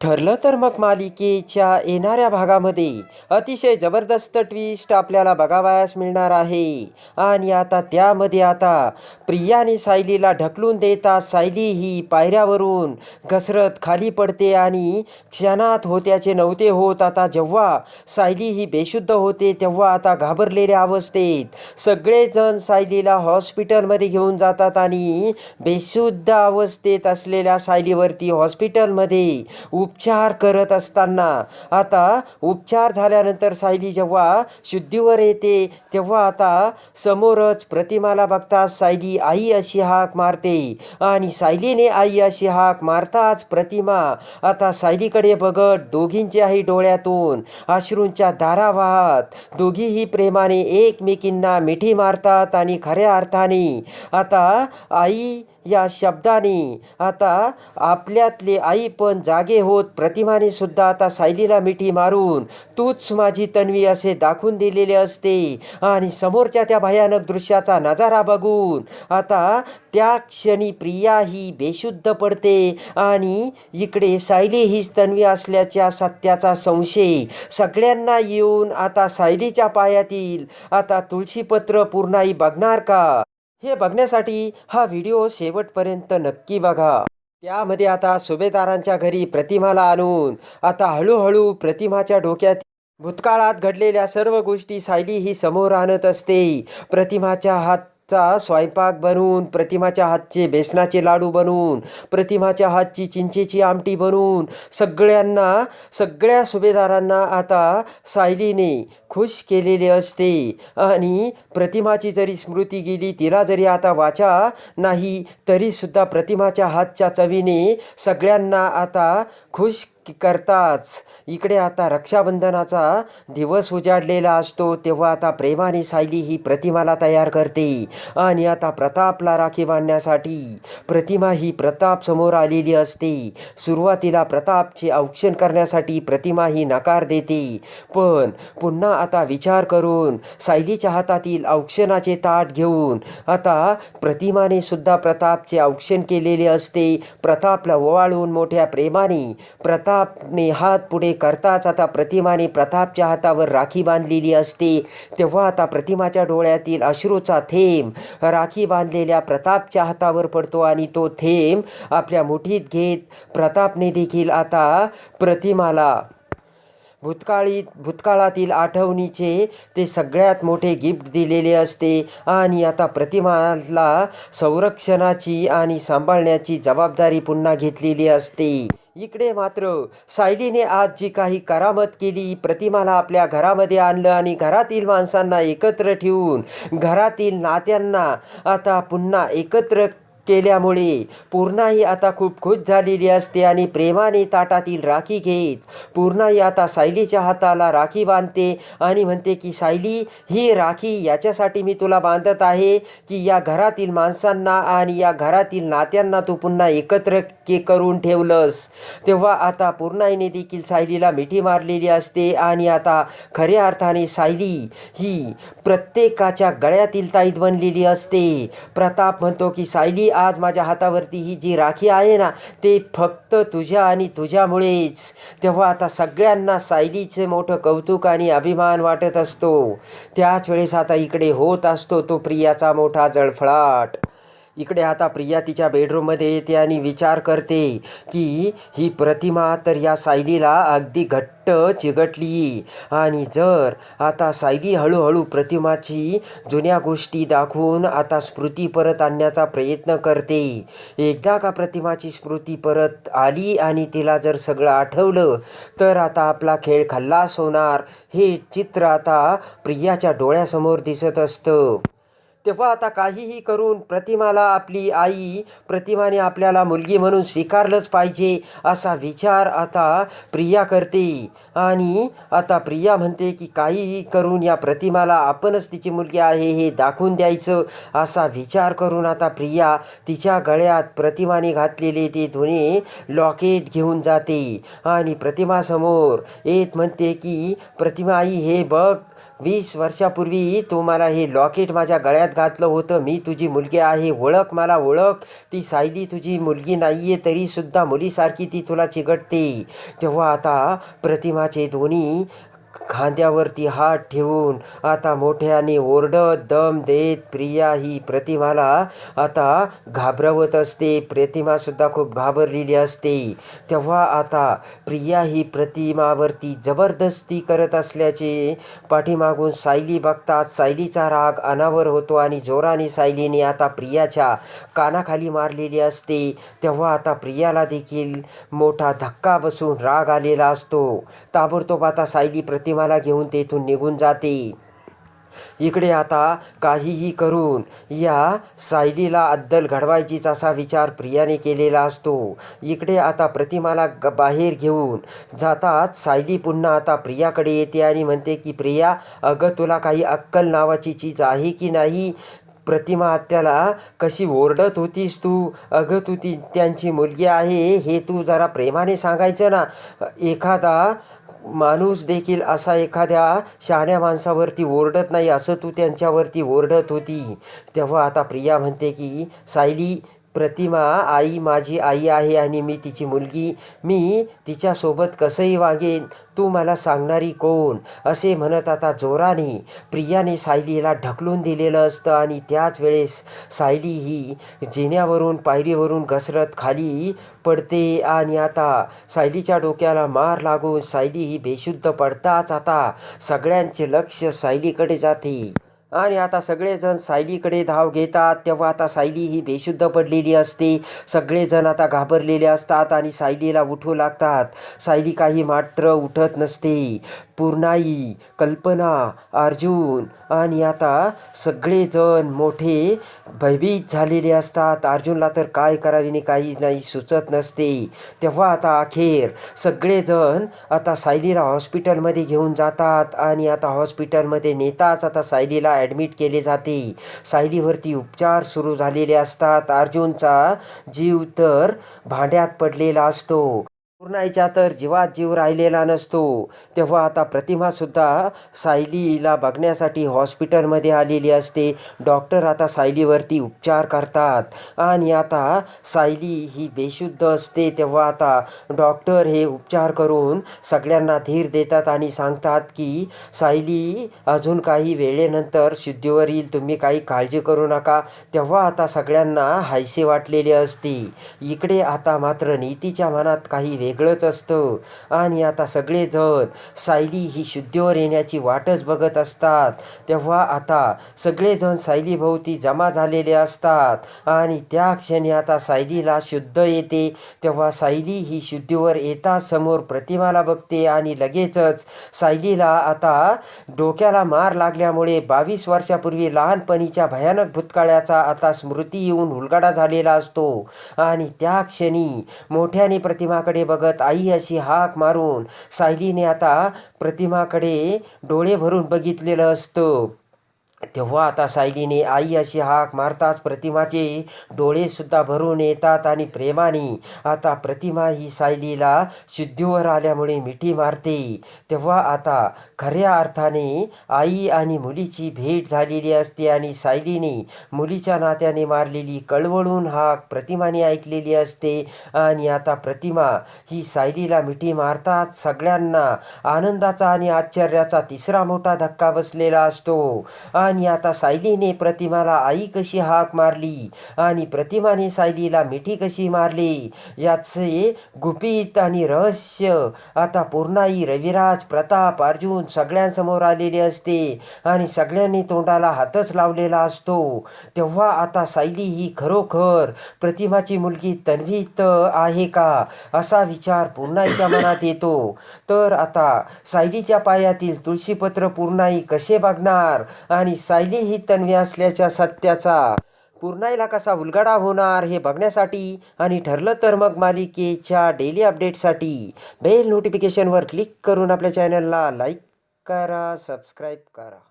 ठरलं तर मग मालिकेच्या येणाऱ्या भागामध्ये अतिशय जबरदस्त ट्विस्ट आपल्याला बघावयास मिळणार आहे. आणि आता त्यामध्ये आता प्रियाने सायलीला ढकलून देता सायली ही पायऱ्यावरून घसरत खाली पडते आणि क्षणात होत्याचे नव्हते होत. आता जेव्हा सायली ही बेशुद्ध होते तेव्हा आता घाबरलेल्या अवस्थेत सगळेजण सायलीला हॉस्पिटलमध्ये घेऊन जातात आणि बेशुद्ध अवस्थेत असलेल्या सायलीवरती हॉस्पिटलमध्ये उपचार करत असताना. आता उपचार झाल्यानंतर सायली जेव्हा शुद्धीवर येते तेव्हा आता समोरच प्रतिमाला बघता सायली आई अशी हाक मारते आणि सायलीने आई अशी हाक मारताच प्रतिमा. आता सायलीकडे बघत दोघींच्याही डोळ्यातून अश्रूंच्या दारा वाहत दोघीही प्रेमाने एकमेकींना मिठी मारतात आणि खऱ्या अर्थाने आता आई या शब्दाने. आता आपल्यातले आई पण जागे होत प्रतिमाने सुद्धा आता सायलीला मिठी मारून तूच माझी तन्वी असे दाखवून दिलेले असते. आणि समोरच्या त्या भयानक दृश्याचा नजारा बघून आता त्या क्षणी प्रिया ही बेशुद्ध पडते आणि इकडे सायली हीच तन्वी असल्याच्या सत्याचा संशय सगळ्यांना येऊन आता सायलीच्या पायातील आता तुळशीपत्र पूर्णाई बघणार का? हे बघण्यासाठी हा व्हिडिओ शेवटपर्यंत नक्की बघा. त्यामध्ये आता सुभेदारांच्या घरी प्रतिमाला आणून आता हळूहळू प्रतिमाच्या डोक्यात भूतकाळात घडलेल्या सर्व गोष्टी सायली ही समोर आणत असते. प्रतिमाच्या हात चा स्वयंपाक बनवून प्रतिमाच्या हातचे बेसनाचे लाडू बनवून प्रतिमाच्या हातची चिंचेची आमटी बनवून सगळ्यांना सगळ्या सुभेदारांना आता सायलीने खुश केलेले असते. आणि प्रतिमाची जरी स्मृती गेली तिला जरी आता वाचा नाही तरीसुद्धा प्रतिमाच्या हातच्या चवीने सगळ्यांना आता खुश करताच. इकडे आता रक्षाबंधनाचा दिवस उजाडलेला असतो तेव्हा आता प्रेमाने सायली ही प्रतिमाला तयार करते. आणि आता प्रतापला राखी बांधण्यासाठी प्रतिमा ही प्रताप समोर आलेली असते. सुरुवातीला प्रतापचे औक्षण करण्यासाठी प्रतिमा ही नकार देते. पण पुन्हा आता विचार करून सायलीच्या हातातील औक्षणाचे ताट घेऊन आता प्रतिमाने सुद्धा प्रतापचे औक्षण केलेले असते. प्रतापला ओवाळून मोठ्या प्रेमाने प्रताप प्रतापने हात पुढे करताच आता प्रतिमाने प्रतापच्या हातावर राखी बांधलेली असते. तेव्हा आता प्रतिमाच्या डोळ्यातील अश्रूचा थेंब राखी बांधलेल्या प्रतापच्या हातावर पडतो आणि तो थेंब आपल्या मुठीत घेत प्रतापने देखील आता प्रतिमाला भूतकाळी भूतकाळातील आठवणीचे ते सगळ्यात मोठे गिफ्ट दिलेले असते आणि आता प्रतिमाला संरक्षणाची आणि सांभाळण्याची जबाबदारी पुन्हा घेतलेली असते. इकडे मात्र सायलीने आज जी काही करामत केली प्रतिमाला आपल्या घरामध्ये आणलं आणि घरातील माणसांना एकत्र ठेवून घरातील नात्यांना आता पुन्हा एकत्र केल्यामुळे पूर्णाही आता खूप खुश झालेली असते आणि प्रेमाने ताटातील राखी घेत. पूर्णाही आता सायलीच्या हाताला राखी बांधते आणि म्हणते की सायली ही राखी याच्यासाठी मी तुला बांधत आहे की या घरातील माणसांना आणि या घरातील नात्यांना तू पुन्हा एकत्र के करून ठेवलंस. तेव्हा आता पूर्णाईने देखील सायलीला मिठी मारलेली असते आणि आता खऱ्या अर्थाने सायली ही प्रत्येकाच्या गळ्यातील ताईत बनलेली असते. प्रताप म्हणतो की सायली आज माझ्या हातावरती ही जी राखी आहे ना ते फक्त तुझ्या आणि तुझ्यामुळेच. तेव्हा आता सगळ्यांना सायलीचे मोठं कौतुक आणि अभिमान वाटत असतो. त्याच वेळेस आता इकडे होत असतो तो प्रियाचा मोठा जळफळाट. इकडे आता प्रिया तिच्या बेडरूममध्ये येते आणि विचार करते की ही प्रतिमा तर या सायलीला अगदी घट्ट चिघटली आणि जर आता सायली हळूहळू प्रतिमाची जुन्या गोष्टी दाखवून आता स्मृती परत आणण्याचा प्रयत्न करते. एकदा का प्रतिमाची स्मृती परत आली आणि तिला जर सगळं आठवलं तर आता आपला खेळ खल्लास होणार. हे चित्र आता प्रियाच्या डोळ्यासमोर दिसत असतं. तेव्हा आता काहीही करून प्रतिमाला आपली आई प्रतिमाने आपल्याला मुलगी म्हणून स्वीकारलंच पाहिजे असा विचार आता प्रिया करते. आणि आता प्रिया म्हणते की काहीही करून या प्रतिमाला आपणच तिची मुलगी आहे हे दाखवून द्यायचं असा विचार करून आता प्रिया तिच्या गळ्यात प्रतिमाने घातलेले ते दोन्ही लॉकेट घेऊन जाते. आणि प्रतिमासमोर येत म्हणते की प्रतिमा आई हे बघ वीस वर्षापूर्वी तू मला हे लॉकेट माझ्या गळ्यात घातलं होतं. मी तुझी मुलगी आहे. ओळख मला ओळख. ती सायली तुझी मुलगी नाही आहे तरीसुद्धा मुलीसारखी ती तुला चिकटते तेव्हा आता प्रतिमाचे दोन्ही खांद्यावरती हात ठेवून आता मोठ्याने ओरडत दम देत प्रिया ही प्रतिमाला आता घाबरवत असते. प्रतिमासुद्धा खूप घाबरलेली असते. तेव्हा आता प्रिया ही प्रतिमावरती जबरदस्ती करत असल्याचे पाठीमागून सायली बघतात. सायलीचा राग अनावर होतो आणि जोराने सायलीने आता प्रियाच्या कानाखाली मारलेली असते. तेव्हा आता प्रियाला देखील मोठा धक्का बसून राग आलेला असतो. ताबडतोब आता सायली प्रति प्रतिमाला घेऊन तेथून निघून जाते. इकडे आता काहीही करून या सायलीला अद्दल घडवायचीच असा विचार प्रियाने केलेला असतो. इकडे आता प्रतिमाला ग बाहेर घेऊन जातात सायली पुन्हा आता प्रियाकडे येते आणि म्हणते की प्रिया अगं तुला काही अक्कल नावाची चीज आहे की नाही? प्रतिमा आत्याला कशी ओरडत होतीस तू? अगं तू ती त्यांची मुलगी आहे हे तू जरा प्रेमाने सांगायचं ना? एखादा माणूस देखील असा एखाद्या शहाण्या माणसावरती ओरडत नाही असं तू त्यांच्यावरती ओरडत होती. तेव्हा आता प्रिया म्हणते की सायली प्रतिमा आई माझी आई आहे आणि मी तिची मुलगी. मी तिच्यासोबत कसंही वागेन तू मला सांगणारी कोण? असे म्हणत आता जोराने प्रियाने सायलीला ढकलून दिलेलं असतं आणि त्याच वेळेस सायली ही जिन्यावरून पायरीवरून घसरत खाली पडते आणि आता सायलीच्या डोक्याला मार लागून सायली ही बेशुद्ध पडताच आता सगळ्यांचे लक्ष सायलीकडे जाते. आणि आता सगळेजण सायलीकडे धाव घेतात. तेव्हा आता सायली ही बेशुद्ध पडलेली असते. सगळेजण आता घाबरलेले असतात आणि सायलीला उठू लागतात. सायली काही मात्र उठत नसते. पूर्णाई कल्पना अर्जुन आणि आता सगळेजण मोठे भयभीत झालेले असतात. अर्जुनला तर काय करावीने काही नाही सुचत नसते. तेव्हा आता अखेर सगळेजण आता सायलीला हॉस्पिटलमध्ये घेऊन जातात आणि आता हॉस्पिटलमध्ये नेताच आता सायलीला ॲडमिट केले जाते. सायलीवरती उपचार सुरू झालेले असतात. अर्जुनचा जीव तर भांड्यात पडलेला असतो. पूर्णाईच्या तर जीवात जीव राहिलेला नसतो. तेव्हा आता प्रतिमासुद्धा सायलीला बघण्यासाठी हॉस्पिटलमध्ये आलेली असते. डॉक्टर आता सायलीवरती उपचार करतात. आणि आता सायली ही बेशुद्ध असते. तेव्हा आता डॉक्टर हे उपचार करून सगळ्यांना धीर देतात आणि सांगतात की सायली अजून काही वेळेनंतर शुद्धीवर येईल तुम्ही काही काळजी करू नका. तेव्हा आता सगळ्यांना हायसे वाटलेले असते. इकडे आता मात्र नीतीच्या मनात काही वेगळंच असतं. आणि आता सगळेजण सायली ही शुद्धीवर येण्याची वाटच बघत असतात. तेव्हा आता सगळेजण सायलीभोवती जमा झालेले असतात. आणि त्या क्षणी आता सायलीला शुद्ध येते. तेव्हा सायली ही शुद्धीवर येता समोर प्रतिमाला बघते आणि लगेचच सायलीला आता डोक्याला मार लागल्यामुळे बावीस वर्षापूर्वी लहानपणीच्या भयानक भूतकाळाचा आता स्मृती येऊन उलगाडा झालेला असतो. आणि त्या क्षणी मोठ्याने प्रतिमाकडे बघ बघत आई अशी हाक मारून सायलीने आता प्रतिमाकडे डोळे भरून बघितलेलं असतं. तेव्हा आता सायलीने आई अशी हाक मारताच प्रतिमाचे डोळेसुद्धा भरून येतात आणि प्रेमाने आता प्रतिमा ही सायलीला शुद्धीवर आल्यामुळे मिठी मारते. तेव्हा आता खऱ्या अर्थाने आई आणि मुलीची भेट झालेली असते आणि सायलीने मुलीच्या नात्याने मारलेली कळवळून हाक प्रतिमाने ऐकलेली असते आणि आता प्रतिमा ही सायलीला मिठी मारतात सगळ्यांना आनंदाचा आणि आश्चर्याचा तिसरा मोठा धक्का बसलेला असतो. आणि आता सायलीने प्रतिमाला आई कशी हाक मारली? आणि प्रतिमाने सायलीला मिठी कशी मारली? याचे गुपित आणि रहस्य. आता पूर्णाई रविराज प्रताप अर्जुन सगळ्यांसमोर आलेले असते आणि सगळ्यांनी तोंडाला हातच लावलेला असतो. तेव्हा आता सायली ही खरोखर प्रतिमाची मुलगी तन्वीत आहे का? असा विचार पूर्णाईच्या मनात येतो. तर आता सायलीच्या पायातील तुळशीपत्र पूर्णाई कसे बघणार? आणि सायली ही तन्वी असल्याच्या सत्याचा. पूर्णाईला कसा उलगडा होणार हे बघण्यासाठी आणि ठरलं तर मग मालिकेच्या डेली अपडेटसाठी बेल नोटिफिकेशनवर क्लिक करून आपल्या चॅनलला लाईक करा सबस्क्राईब करा.